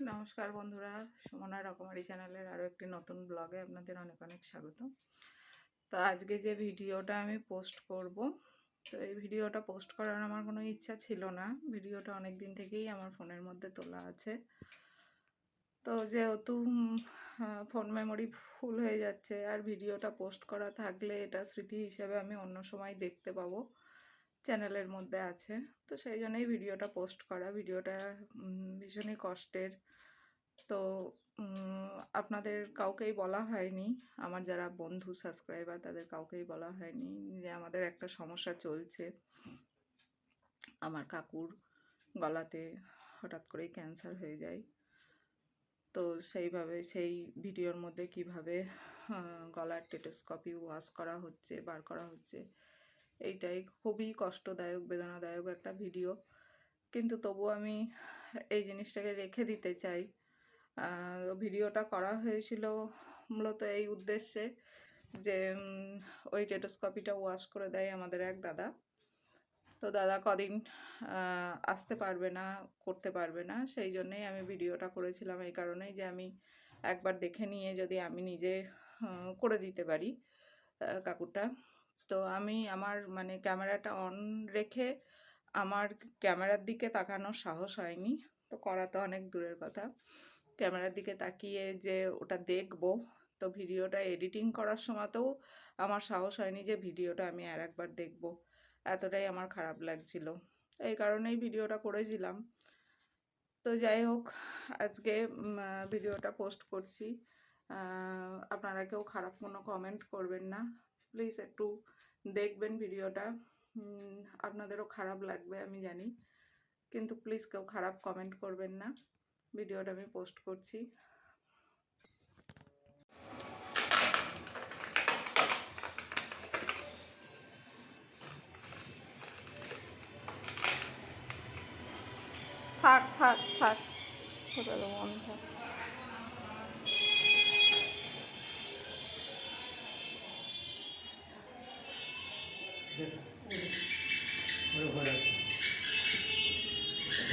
নমস্কার বন্ধুরা, সুমনা রকমারি চ্যানেলের আরও একটি নতুন ব্লগে আপনাদের অনেক অনেক স্বাগত। তো আজকে যে ভিডিওটা আমি পোস্ট করব, তো এই ভিডিওটা পোস্ট করার আমার কোনো ইচ্ছা ছিল না। ভিডিওটা অনেক দিন থেকেই আমার ফোনের মধ্যে তোলা আছে। তো যেহেতু ফোন মেমোরি ফুল হয়ে যাচ্ছে, আর ভিডিওটা পোস্ট করা থাকলে এটা স্মৃতি হিসেবে আমি অন্য সময় দেখতে পাবো। চ্যানেলের মধ্যে আছে। তো সেই জন্যই ভিডিওটা পোস্ট করা। ভিডিওটা ভীষণই কষ্টের। তো আপনাদের কাউকেই বলা হয়নি, আমার যারা বন্ধু, সাবস্ক্রাইবার, তাদের কাউকেই বলা হয়নি যে আমাদের একটা সমস্যা চলছে। আমার কাকুর গলাতে হঠাৎ করেই ক্যান্সার হয়ে যায়। তো সেইভাবে, সেই ভিডিওর মধ্যে কীভাবে গলার টেটোস্কোপি ওয়াশ করা হচ্ছে, বার করা হচ্ছে এইটাই খুবই কষ্টদায়ক, বেদনাদায়ক একটা ভিডিও। কিন্তু তবু আমি এই জিনিসটাকে রেখে দিতে চাই। ভিডিওটা করা হয়েছিল মূলত এই উদ্দেশ্যে যে ওই টেটোস্কপিটা ওয়াশ করে দেয় আমাদের এক দাদা। তো দাদা কদিন আসতে পারবে না, করতে পারবে না, সেই জন্যেই আমি ভিডিওটা করেছিলাম। এই কারণেই যে আমি একবার দেখে নিয়ে যদি আমি নিজে করে দিতে পারি কাকুরটা। তো আমি আমার মানে ক্যামেরাটা অন রেখে আমার ক্যামেরার দিকে তাকানোর সাহস হয়নি। তো করা তো অনেক দূরের কথা। ক্যামেরার দিকে তাকিয়ে যে ওটা দেখব, তো ভিডিওটা এডিটিং করার সময়তেও আমার সাহস হয়নি যে ভিডিওটা আমি আর একবার দেখব। এতটাই আমার খারাপ লাগছিল। এই কারণেই ভিডিওটা করেছিলাম। তো যাই হোক, আজকে ভিডিওটা পোস্ট করছি। আপনারা কেউ খারাপ কোনো কমেন্ট করবেন না। প্লিজ একটু দেখবেন ভিডিওটা। আপনাদেরও খারাপ লাগবে, আমি জানি। কিন্তু প্লিজ কেউ খারাপ কমেন্ট করবেন না। ভিডিওটা আমি পোস্ট করছি। থাক থাক থাক। মন থাক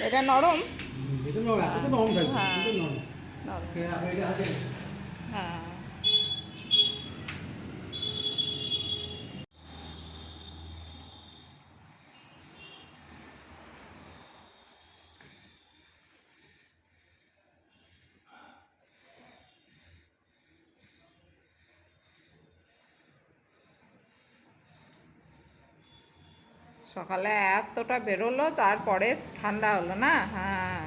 এটা নরম? এটা নরম থাকবে হ্যাঁ। নরম। সকালে এতটা বেরোলো তারপরে ঠান্ডা হলো না? হ্যাঁ।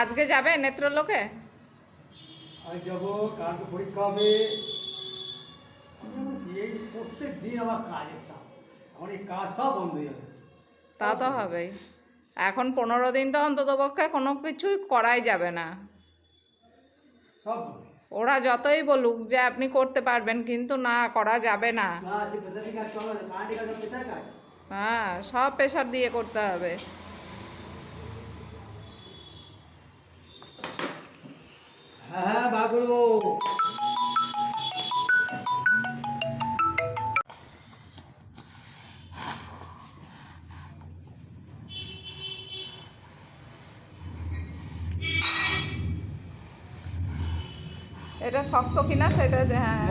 আজকে যাবে নেত্রলোকে? আজ যাব কালকে পরীক্ষা হবে। এই প্রত্যেক দিন আমার কাজের চাপ। আমার এই কাজ সব বন্ধ হয়ে যাবে। তা তো হবেই। এখন পনেরো দিন তো অন্তত পক্ষে কোনো কিছুই করাই যাবে না। সব ওরা যতই বলুক যে আপনি করতে পারবেন কিন্তু না করা যাবে না। হ্যাঁ সব প্রেশার দিয়ে করতে হবে। এটা শক্ত কিনা সেটা হ্যাঁ।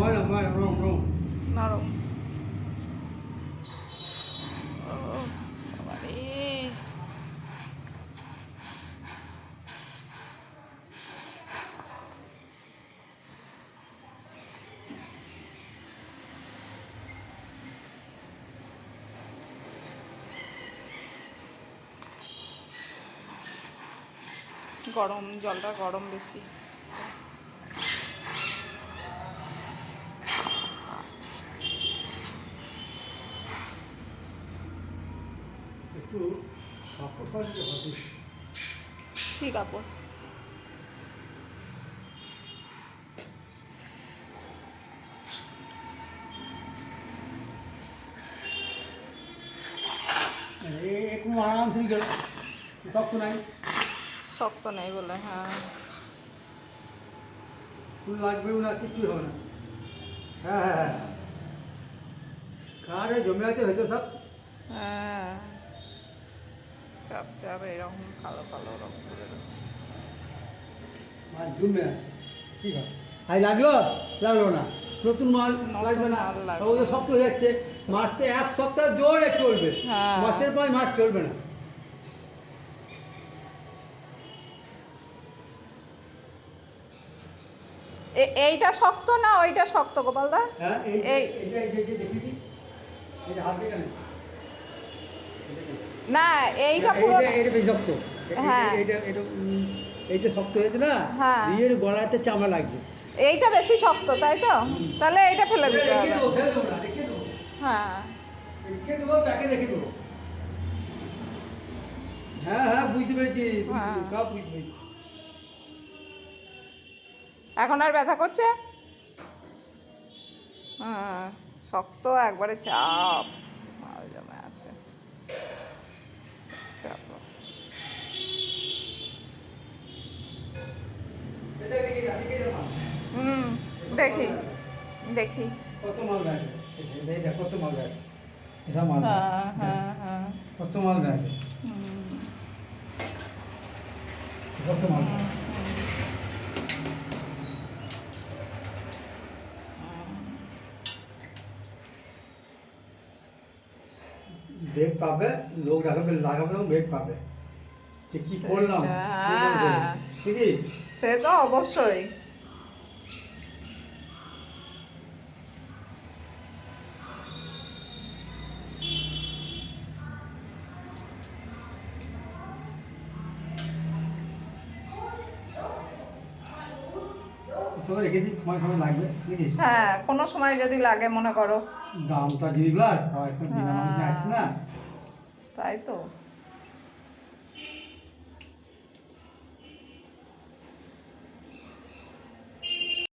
নরম। গরম জলটা গরম বেশি। কি কাপড় একটু আরামসে গেল শক্ত নাই শক্ত নাই বলে হ্যাঁ ফুল লাগবেও না কিছু হবে না হ্যাঁ হ্যাঁ হ্যাঁ কারে জমে আছে ভেতর সব হ্যাঁ চাপ চাপ এরকম কালো কালো রক্ত বেরোচ্ছে জমে আছে আছে লাগল? লাগল না। নতুন মাল লাগবে না। ও তো শক্ত হয়ে যাচ্ছে। মাছটা এক সপ্তাহ জোরে চলবে। হ্যাঁ। মাসের পর মাছ চলবে না। এইটা শক্ত না ওইটা শক্ত গোপালদা? হ্যাঁ এই এই যে দেখি। এই হাত দেখে না এইটা পুরো এইটা বেশি শক্ত হ্যাঁ। এইটা এটা এইটা শক্ত হয়েছে না হ্যাঁ। বিয়ের গলাতে চামড়া লাগছে এইটা বেশি শক্ত তাই তো তাহলে এইটা ফেলে দিতে হবে। হ্যাঁ। হ্যাঁ হ্যাঁ বুঝতে পেরেছি হ্যাঁ। সব বুঝতে পেরেছি এখন আর ব্যথা করছে হ্যাঁ শক্ত একবারে চাপ আছে চাপ এটা দেখে যা, দেখে যা মাল। হুম দেখি দেখি। কত মাল গাছ এই দেখ কত মাল গাছ এটা মাল হ্যাঁ হ্যাঁ হ্যাঁ। কত মাল গেছে হুম, কত মাল বেগ পাবে লোক লাগাবে লাগাবে এবং বেগ পাবে। ঠিক কি করলাম। দিদি সে তো অবশ্যই। সবাই রেখে দিই সময় সময় লাগবে হ্যাঁ কোনো সময় যদি লাগে মনে করো। দাম তো আসছে না। তাই তো।